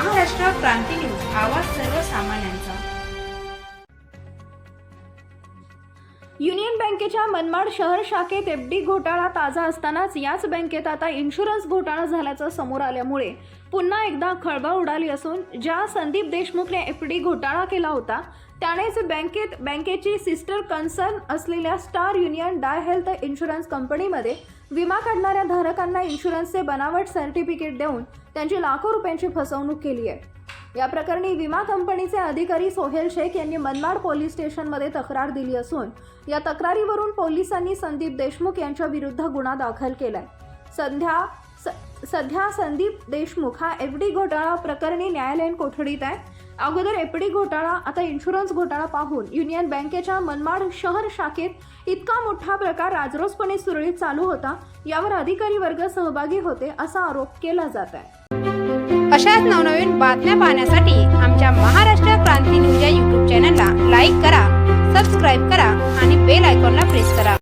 क्रांती news. आवाज सर्वसामान्यांचा. Union बँकेच्या मनमाड शहर शाखेत एफ डी घोटाळा ताजा असतानाच याच बँकेत आता इन्शुरन्स घोटाळा झाल्याचं समोर आल्यामुळे पुन्हा एकदा खळबळ उडाली असून ज्या संदीप देशमुखने एफ डी घोटाळा केला होता त्यानेच बँकेत बँकेची सिस्टर कन्सर्न असलेल्या Star Union Dai health insurance कंपनीमध्ये विमा काढणाऱ्या धारकांना इन्शुरन्सचे बनावट सर्टिफिकेट देऊन त्यांची लाखो रुपयांची फसवणूक केली आहे. या प्रकरणी विमा कंपनीचे अधिकारी सोहेल शेख यांनी मनमाड पोलीस स्टेशनमध्ये तक्रार दिली असून या तक्रारीवरून पोलिसांनी संदीप देशमुख यांच्या विरुद्ध गुन्हा दाखल केलाय. सध्या स- सध्या संदीप देशमुख हा एफ डी घोटाळा प्रकरणी न्यायालयीन कोठडीत आहे. अगोदर एफ डी घोटाळा आता इन्शुरन्स घोटाळा पाहून युनियन बँकेच्या मनमाड शहर शाखेत इतका मोठा प्रकार राजरोसपणे सुरळीत चालू होता यावर अधिकारी वर्ग सहभागी होते असा आरोप केला जात आहे. अशाच नवनवीन बातम्या पाहण्यासाठी आमच्या महाराष्ट्र क्रांती न्यूज या यूट्यूब चॅनलला लाईक करा सबस्क्राईब करा आणि बेल आयकॉनला प्रेस करा.